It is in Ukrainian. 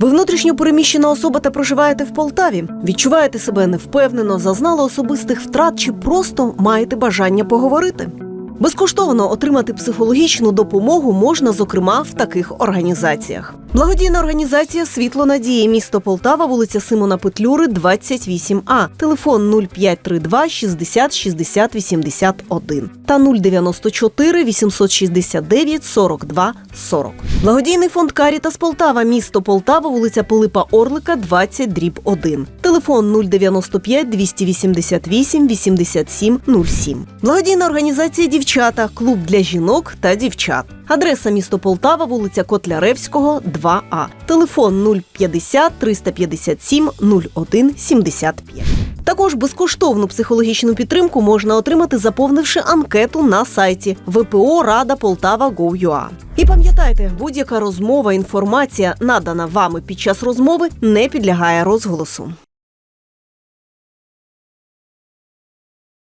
Ви внутрішньо переміщена особа та проживаєте в Полтаві. Відчуваєте себе невпевнено, зазнали особистих втрат чи просто маєте бажання поговорити. Безкоштовно отримати психологічну допомогу можна, зокрема, в таких організаціях. Благодійна організація Світло надії, місто Полтава, вулиця Симона Петлюри, 28А, телефон 0532 60 60 81 та 094 869 42 40. Благодійний фонд Карітас Полтава, місто Полтава, вулиця Пилипа Орлика, 20 дріб 1. Телефон 095 288 87 07. Благодійна організація Дівчата, клуб для жінок та дівчат. Адреса місто Полтава, вулиця Котляревського, 2А. Телефон 050 357 01 75. Також безкоштовну психологічну підтримку можна отримати, заповнивши анкету на сайті ВПО Рада Полтава Go.ua. І пам'ятайте, будь-яка розмова, інформація, надана вами під час розмови, не підлягає розголосу.